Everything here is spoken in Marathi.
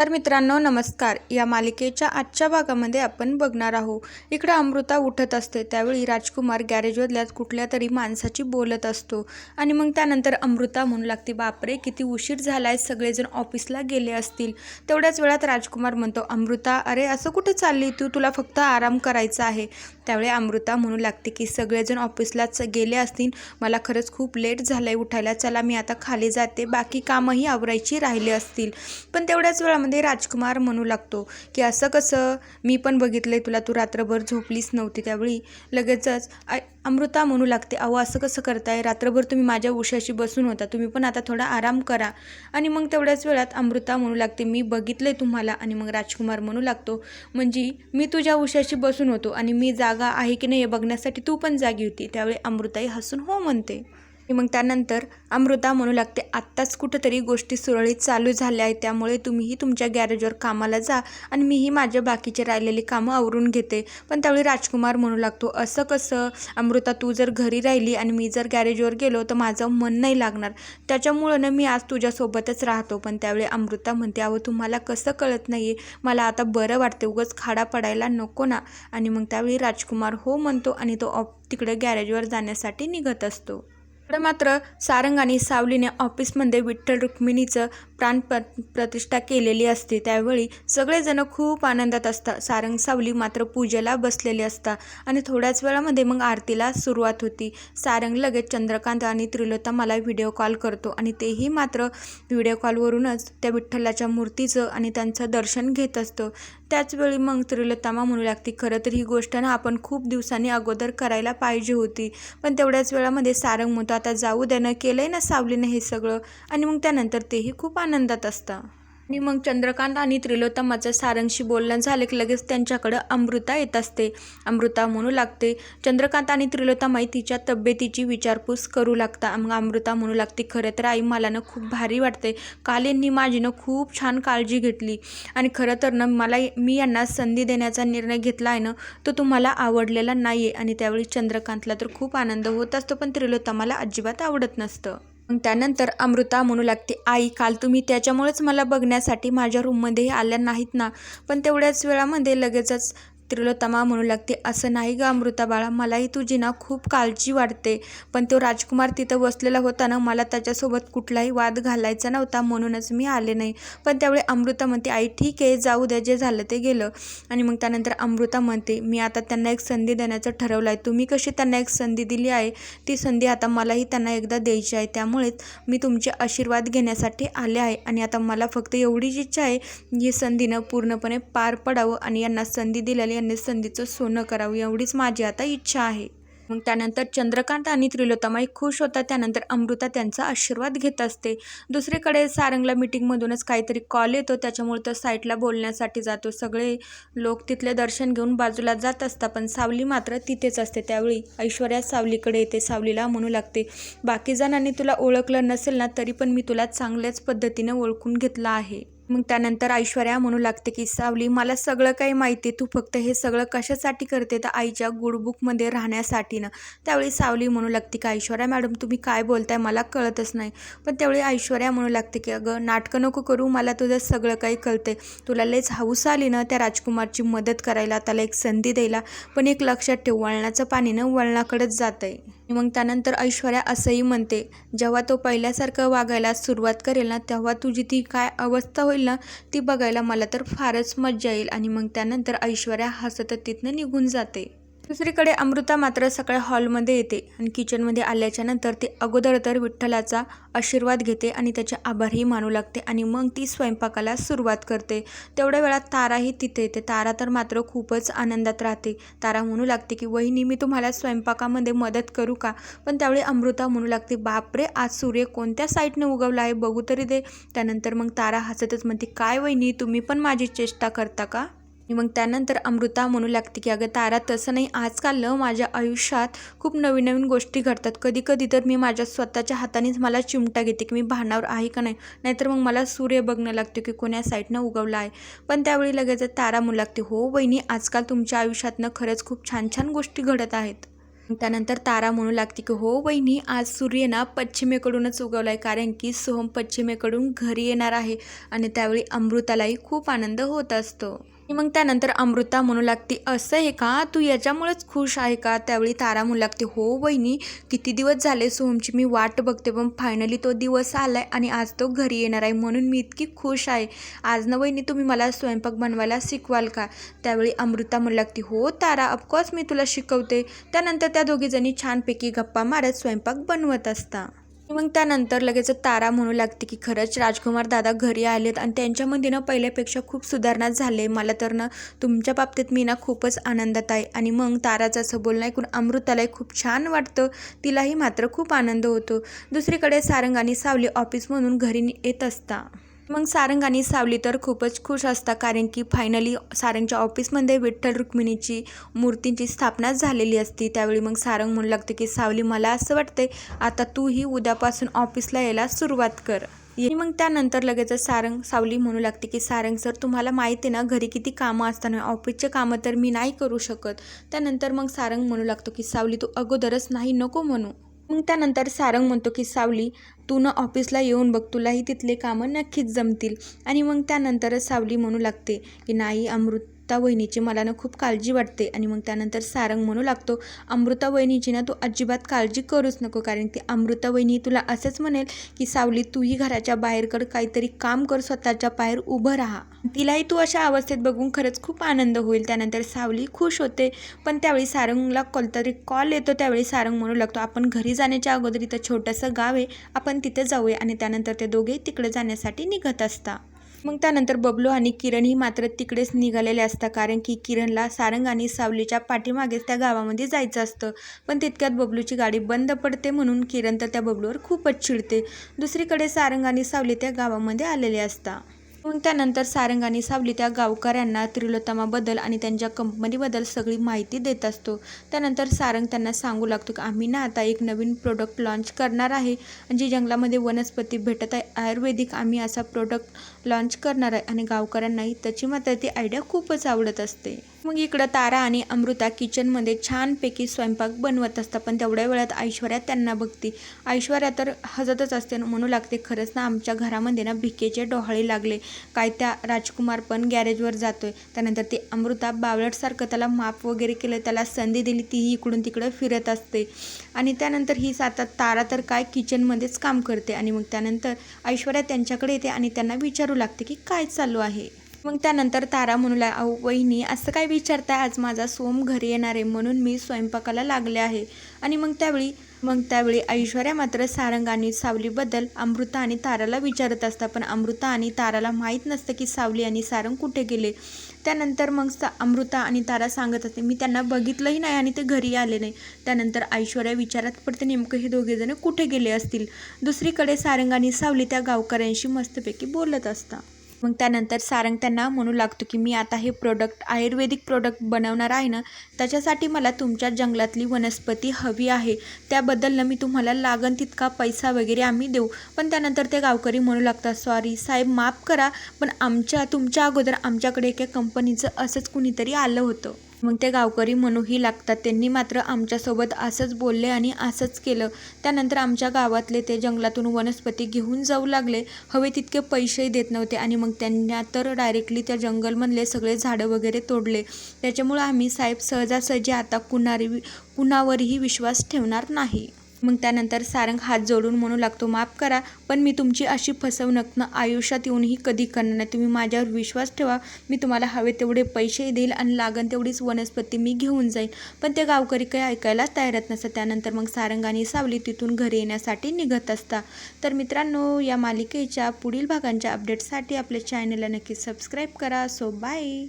तर मित्रांनो नमस्कार. या मालिकेच्या आजच्या भागामध्ये आपण बघणार आहोत. इकडं अमृता उठत असते. त्यावेळी राजकुमार गॅरेजमधल्या कुठल्या तरी माणसाची बोलत असतो. आणि मग त्यानंतर अमृता म्हणू लागते बापरे किती उशीर झाला आहे सगळेजण ऑफिसला गेले असतील. तेवढ्याच वेळात राजकुमार म्हणतो अमृता अरे असं कुठं चालली तू? तुला फक्त आराम करायचा आहे. त्यावेळी अमृता म्हणू लागते की सगळेजण ऑफिसलाच गेले असतील. मला खरंच खूप लेट झालं आहे उठायला. चला मी आता खाली जाते. बाकी कामंही आवरायची राहिले असतील. पण तेवढ्याच वेळामध्ये राजकुमार म्हणू लागतो की असं कसं? मी पण बघितलं आहे तुला. तू रात्रभर झोपलीच नव्हती त्यावेळी. लगेचच अमृता म्हणू लागते अहो असं कसं करताय? रात्रभर तुम्ही माझ्या उशाशी बसून होता. तुम्ही पण आता थोडा आराम करा. आणि मग तेवढ्याच वेळात अमृता म्हणू लागते मी बघितलं आहे तुम्हाला. आणि मग राजकुमार म्हणू लागतो म्हणजे मी तुझ्या उशाशी बसून होतो आणि मी जागा आहे की नाही हे बघण्यासाठी तू पण जागी होती. त्यावेळी अमृताई हसून हो म्हणते. आणि मग त्यानंतर अमृता म्हणू लागते आत्ताच कुठंतरी गोष्टी सुरळीत चालू झाल्या आहेत त्यामुळे तुम्हीही तुमच्या गॅरेजवर कामाला जा आणि मीही माझ्या बाकीचे राहिलेली कामं आवरून घेते. पण त्यावेळी राजकुमार म्हणू लागतो असं कसं? अमृता तू जर घरी राहिली आणि मी जर गॅरेजवर गेलो तर माझं मन नाही लागणार. त्याच्यामुळं ना मी आज तुझ्यासोबतच राहतो. पण त्यावेळी अमृता म्हणते अहो तुम्हाला कसं कळत नाही आहे मला आता बरं वाटते उगाच खाडा पडायला नको ना. आणि मग त्यावेळी राजकुमार हो म्हणतो आणि तो ऑफ तिकडे गॅरेजवर जाण्यासाठी निघत असतो. इकडं मात्र सारंग आणि सावलीने ऑफिसमध्ये विठ्ठल रुक्मिणीचं प्राण प प्रतिष्ठा केलेली असते. त्यावेळी सगळेजण खूप आनंदात असतात. सारंग सावली मात्र पूजेला बसलेली असतात आणि थोड्याच वेळामध्ये मग आरतीला सुरुवात होती. सारंग लगेच चंद्रकांत आणि त्रिलोता मला व्हिडिओ कॉल करतो आणि तेही मात्र व्हिडिओ कॉलवरूनच त्या विठ्ठलाच्या मूर्तीचं आणि त्यांचं दर्शन घेत असतं. त्याचवेळी मग त्रिलोतामा म्हणू लागते खरं तर ही गोष्ट ना आपण खूप दिवसांनी अगोदर करायला पाहिजे होती. पण तेवढ्याच वेळामध्ये सारंग म्हणतो आता जाऊ द्यानं केलं आहे ना सावलीनं हे सगळं. आणि मग त्यानंतर तेही खूप आनंदात असतं. आणि मग चंद्रकांत आणि त्रिलोत्तमाचं सारंगशी बोलणं झालं की लगेच त्यांच्याकडं अमृता येत असते. अमृता म्हणू लागते चंद्रकांत आणि त्रिलोत्तमाई तिच्या तब्येतीची विचारपूस करू लागता. मग अमृता म्हणू लागते खरं तर आई मला ना खूप भारी वाटते काल यांनी माझी ना खूप छान काळजी घेतली. आणि खरं तर ना मला मी यांना संधी देण्याचा निर्णय घेतला आहे ना तो तुम्हाला आवडलेला नाही आहे आणि त्यावेळी चंद्रकांतला तर खूप आनंद होत असतो पण त्रिलोत्तमाला अजिबात आवडत नसतं. मग त्यानंतर अमृता म्हणू लागते आई काल तुम्ही त्याच्यामुळेच मला बघण्यासाठी माझ्या रूममध्ये आल्या नाहीत ना. पण तेवढ्याच वेळामध्ये लगेचच त्रिलोत्तमा म्हणू लागते. असं नाही गं अमृता बाळा मलाही तुझी ना खूप काळजी वाटते. पण तो राजकुमार तिथं बसलेला होता ना मला त्याच्यासोबत कुठलाही वाद घालायचा नव्हता म्हणूनच मी आले नाही. पण त्यावेळी अमृता म्हणते आई ठीक आहे जाऊ द्या जे झालं ते गेलं. आणि मग त्यानंतर अमृता म्हणते मी आता त्यांना एक संधी देण्याचं ठरवलं आहे तुम्ही कशी त्यांना एक संधी दिली आहे? ती संधी आता मलाही त्यांना एकदा द्यायची आहे. त्यामुळेच मी तुमचे आशीर्वाद घेण्यासाठी आले आहे. आणि आता मला फक्त एवढीच इच्छा आहे ही संधीनं पूर्णपणे पार पडावं आणि यांना संधी दिलेली यांनी संधीचं सोनं करावं एवढीच माझी आता इच्छा आहे. मग त्यानंतर चंद्रकांत आणि त्रिलोतामाई खुश होतात. त्यानंतर अमृता त्यांचा आशीर्वाद घेत असते. दुसरीकडे सारंगला मिटिंगमधूनच काहीतरी कॉल येतो. त्याच्यामुळे तो साईटला बोलण्यासाठी जातो. सगळे लोक तिथले दर्शन घेऊन बाजूला जात असतात पण सावली मात्र तिथेच असते. त्यावेळी ऐश्वर्या सावलीकडे येते. सावलीला म्हणू लागते बाकी जणांनी तुला ओळखलं नसेल ना तरी पण मी तुला चांगल्याच पद्धतीने ओळखून घेतलं आहे. मग त्यानंतर ऐश्वर्या म्हणू लागते की सावली मला सगळं काही माहिती आहे. तू फक्त हे सगळं कशासाठी करते? तर आईच्या गुडबुकमध्ये राहण्यासाठी ना. त्यावेळी सावली म्हणू लागते की ऐश्वर्या मॅडम तुम्ही काय बोलताय? मला कळतच नाही. पण त्यावेळी ऐश्वर्या म्हणू लागते की अगं नाटकं नको करू. मला तुझं सगळं काही कळते तुला लयच हाऊस आली ना त्या राजकुमारची मदत करायला. त्याला एक संधी द्यायला. पण एक लक्षात ठेव वळणाचं पाणी ना वळणाकडेच जात आहे मग त्यानंतर ऐश्वर्या असंही म्हणते जेव्हा तो पहिल्यासारखं वागायला सुरुवात करेल ना तेव्हा तुझी ती काय अवस्था होईल ना ती बघायला मला तर फारच मज्जा येईल. आणि मग त्यानंतर ऐश्वर्या हसत तिथनं निघून जाते. दुसरीकडे अमृता मात्र सकाळी हॉलमध्ये येते आणि किचनमध्ये आल्याच्यानंतर ती अगोदर तर विठ्ठलाचा आशीर्वाद घेते आणि त्याचे आभारही मानू लागते आणि मग ती स्वयंपाकाला सुरुवात करते. तेवढ्या वेळात ताराही तिथे येते. तारा तर मात्र खूपच आनंदात राहते. तारा म्हणू लागते की वहिनी मी तुम्हाला स्वयंपाकामध्ये मदत करू का? पण त्यावेळी अमृता म्हणू लागते बापरे आज सूर्य कोणत्या साईडने उगवला आहे? बघू तरी दे. त्यानंतर मग तारा हसतच म्हणते काय वहिनी तुम्ही पण माझी चेष्टा करता का? आणि मग त्यानंतर अमृता म्हणू लागते की अगं तारा तसं नाही. आजकाल माझ्या आयुष्यात खूप नवीन नवीन गोष्टी घडतात. कधी कधी तर मी माझ्या स्वतःच्या हातानेच मला चिमटा घेते की मी भानावर आहे का नाही. नाहीतर मग मला सूर्य बघणं लागते की कोण्या साईडनं उगवला आहे. पण त्यावेळी लगेच तारा म्हणू लागते हो वहिनी आजकाल तुमच्या आयुष्यातनं खरंच खूप छान छान गोष्टी घडत आहेत. त्यानंतर तारा म्हणू लागते की हो वहिनी आज सूर्य ना पश्चिमेकडूनच उगवला आहे कारण की सोहम पश्चिमेकडून घरी येणार आहे आणि त्यावेळी अमृतालाही खूप आनंद होत असतो. आणि मग त्यानंतर अमृता म्हणू लागते असं आहे का? तू याच्यामुळेच खुश आहे का? त्यावेळी तारा म्हणू लागते हो वहिनी किती दिवस झाले सोहमची मी वाट बघते पण फायनली तो दिवस आलाय आणि आज तो घरी येणार आहे म्हणून मी इतकी खुश आहे. आज ना बहिणी तुम्ही मला स्वयंपाक बनवायला शिकवाल का? त्यावेळी अमृता म्हणू लागते हो तारा ऑफकोर्स मी तुला शिकवते. त्यानंतर त्या दोघीजणी छानपैकी गप्पा मारत स्वयंपाक बनवत असता. मग त्यानंतर लगेच तारा म्हणू लागते की खरंच राजकुमार दादा घरी आलेत आणि त्यांच्यामध्ये ना पहिल्यापेक्षा खूप सुधारणा झाले मला तर ना तुमच्या बाबतीत मी ना खूपच आनंदात आहे. आणि मग ताराचं असं बोलणं ऐकून अमृतालाही खूप छान वाटतं. तिलाही मात्र खूप आनंद होतो. दुसरीकडे सारंग आणि सावली ऑफिसमधून घरी येत असता. मग सारंग आणि सावली तर खूपच खुश असतात कारण की फायनली सारंगच्या ऑफिसमध्ये विठ्ठल रुक्मिणीची मूर्तींची स्थापना झालेली असती. त्यावेळी मग सारंग म्हणू लागते की सावली मला असं वाटते आता तूही उद्यापासून ऑफिसला यायला सुरुवात कर. मग त्यानंतर लगेच सारंग सावली म्हणू लागते की सारंग सर तुम्हाला माहिती आहे ना घरी किती कामं असताना ऑफिसचे कामं तर मी नाही करू शकत. त्यानंतर मग सारंग म्हणू लागतो की सावली तू अगोदरच नाही नको म्हणू. मग त्यानंतर सारंग म्हणतो की सावली तू न ऑफिसला येऊन बघ तुलाही तिथले कामं नक्कीच जमतील. आणि मग त्यानंतरच सावली म्हणू लागते की नाही अमृत वहिनीची मला ना खूप काळजी वाटते आणि मग त्यानंतर सारंग म्हणू लागतो अमृता वहिनीची ना तू अजिबात काळजी करूच नको कारण ती अमृता वहिनी तुला असंच म्हणेल की सावली तूही घराच्या बाहेर कर काहीतरी काम कर स्वतःच्या बाहेर उभं राहा. तिलाही तू अशा अवस्थेत बघून खरंच खूप आनंद होईल. त्यानंतर सावली खुश होते पण त्यावेळी सारंगला कोणतरी कॉल येतो त्यावेळी सारंग म्हणू लागतो आपण घरी जाण्याच्या अगोदर इथं छोटंसं गाव आहे आपण तिथे जाऊया. आणि त्यानंतर ते दोघे तिकडे जाण्यासाठी निघत असतात. मग त्यानंतर बबलू आणि किरण ही मात्र तिकडेच निघालेले असतात. कारण की किरणला सारंग आणि सावलीच्या पाठीमागेच त्या गावामध्ये जायचं असतं. पण तितक्यात बबलूची गाडी बंद पडते म्हणून किरण तर त्या बबलूवर खूपच चिडते. दुसरीकडे सारंग आणि सावली त्या गावामध्ये आलेले असतात मग त्यानंतर सारंग आणि सावली त्या गावकऱ्यांना त्रिलोत्तमाबद्दल आणि त्यांच्या कंपनीबद्दल सगळी माहिती देत असतो. त्यानंतर सारंग त्यांना सांगू लागतो की आम्ही ना आता एक नवीन प्रोडक्ट लॉन्च करणार आहे. जी जंगलामध्ये वनस्पती भेटत आहे. आयुर्वेदिक आम्ही असा प्रोडक्ट लॉन्च करणार आहे आणि गावकऱ्यांनाही त्याची मात्र ती आयडिया खूपच आवडत असते. मग इकडं तारा आणि अमृता किचनमध्ये छानपैकी स्वयंपाक बनवत असतात पण तेवढ्या वेळात ऐश्वर्या त्यांना बघते. ऐश्वर्या तर हजतच असते म्हणू लागते खरंच ना आमच्या घरामध्ये ना भिकेचे डोहाळे लागले. काय त्या राजकुमार पण गॅरेजवर जातोय. त्यानंतर ते अमृता बावळटसारखं त्याला माप वगैरे केलं त्याला संधी दिली तीही इकडून तिकडं फिरत असते. आणि त्यानंतर ही सातात तारा तर काय किचनमध्येच काम करते. आणि मग त्यानंतर ऐश्वर्या त्यांच्याकडे येते आणि त्यांना विचार लागते की काय चालू आहे. मग त्यानंतर तारा म्हणू लाग अहो वहिनी असं काय विचारताय? आज माझा सोम घरी येणार आहे म्हणून मी स्वयंपाकाला लागले आहे. आणि मग त्यावेळी मग त्यावेळी ऐश्वर्या मात्र सारंग आणि सावलीबद्दल अमृता आणि ताराला विचारत असतात. पण अमृता आणि ताराला माहीत नसतं की सावली आणि सारंग कुठे गेले. त्यानंतर मग सा अमृता आणि तारा सांगत असते मी त्यांना बघितलंही नाही आणि ते घरी आले नाही. त्यानंतर ऐश्वर्या विचारात पडते नेमकं हे दोघेजण कुठे गेले असतील? दुसरीकडे सारंग आणि सावली त्या गावकऱ्यांशी मस्तपैकी बोलत असतात. मग त्यानंतर सारंग त्यांना म्हणू लागतो की मी आता हे प्रोडक्ट आयुर्वेदिक प्रोडक्ट बनवणार आहे ना त्याच्यासाठी मला तुमच्या जंगलातली वनस्पती हवी आहे. त्याबद्दल ना मी तुम्हाला लागन तितका पैसा वगैरे आम्ही देऊ. पण त्यानंतर ते गावकरी म्हणू लागतात सॉरी साहेब माफ करा पण आमच्या तुमच्या अगोदर आमच्याकडे एका कंपनीचं असंच कुणीतरी आलं होतं. मग ते गावकरी म्हणूही लागतात. त्यांनी मात्र आमच्यासोबत असंच बोलले आणि असंच केलं. त्यानंतर आमच्या गावातले ते जंगलातून वनस्पती घेऊन जाऊ लागले. हवे तितके पैसेही देत नव्हते आणि मग त्यांना तर डायरेक्टली त्या जंगलमधले सगळे झाडं वगैरे तोडले. त्याच्यामुळं आम्ही साहेब सहजासहजी आता कुणारी कुणावरही विश्वास ठेवणार नाही. मग त्यानंतर सारंग हात जोडून म्हणू लागतो माफ करा पण मी तुमची अशी फसवणूकनं आयुष्यात येऊनही कधी करणार नाही. तुम्ही माझ्यावर विश्वास ठेवा. मी तुम्हाला हवे तेवढे पैसे देईल आणि लागन तेवढीच वनस्पती मी घेऊन जाईल पण ते गावकरी काही ऐकायला तयारत नसतं त्यानंतर मग सारंग आणि सावली तिथून घरी येण्यासाठी निघत असता तर मित्रांनो या मालिकेच्या पुढील भागांच्या अपडेटसाठी आपल्या चॅनलला नक्की सबस्क्राईब करा. So bye